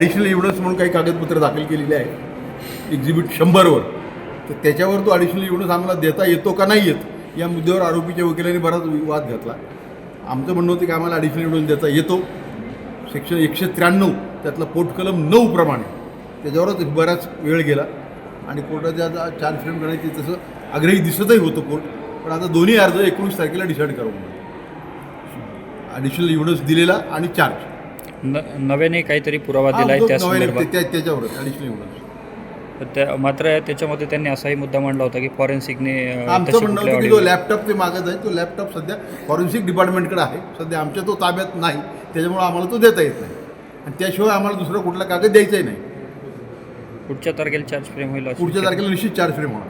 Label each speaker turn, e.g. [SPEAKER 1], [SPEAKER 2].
[SPEAKER 1] Additional evidence म्हणून काही कागदपत्र दाखल केलेली आहे एक्झिबिट शंभरवर. तर त्याच्यावर तो ॲडिशनल एव्हिडन्स आम्हाला देता येतो का नाही येत या मुद्द्यावर आरोपीच्या वकिलांनी बराच वाद घातला. आमचं म्हणणं होतं की आम्हाला ॲडिशनल एव्हिडन्स देता येतो. सेक्शन एकशे त्र्याण्णव त्यातला पोटकलम नऊ प्रमाणे. त्याच्यावरच बराच वेळ गेला. आणि कोर्टाच्या आता चार्ज फ्रेम करण्याची तसं आग्रही दिसतही होतं कोर्ट. पण आता दोन्ही अर्ज एकोणीस तारखेला डिसाईड करावं ॲडिशनल एव्हिडन्स दिलेला आणि चार्ज
[SPEAKER 2] न नव्याने काहीतरी पुरावा दिला आहे त्या संदर्भात
[SPEAKER 1] त्या-
[SPEAKER 2] मात्र त्याच्यामध्ये त्यांनी असाही मुद्दा मांडला होता की फॉरेन्सिकने अ,
[SPEAKER 1] आमचं
[SPEAKER 2] तशी
[SPEAKER 1] म्हणणं
[SPEAKER 2] कुठल्या
[SPEAKER 1] होतं की जो लॅपटॉप ते मागत आहे तो लॅपटॉप सध्या फॉरेन्सिक डिपार्टमेंटकडे आहे. सध्या आमच्या तो ताब्यात नाही. त्याच्यामुळे आम्हाला तो देता येत नाही. आणि त्याशिवाय आम्हाला दुसरा कुठला कागद द्यायचाही नाही.
[SPEAKER 2] पुढच्या तारखेला चार्ज फ्रेम होईल
[SPEAKER 1] पुढच्या तारखेला निश्चित चार्ज फ्रेम होणार.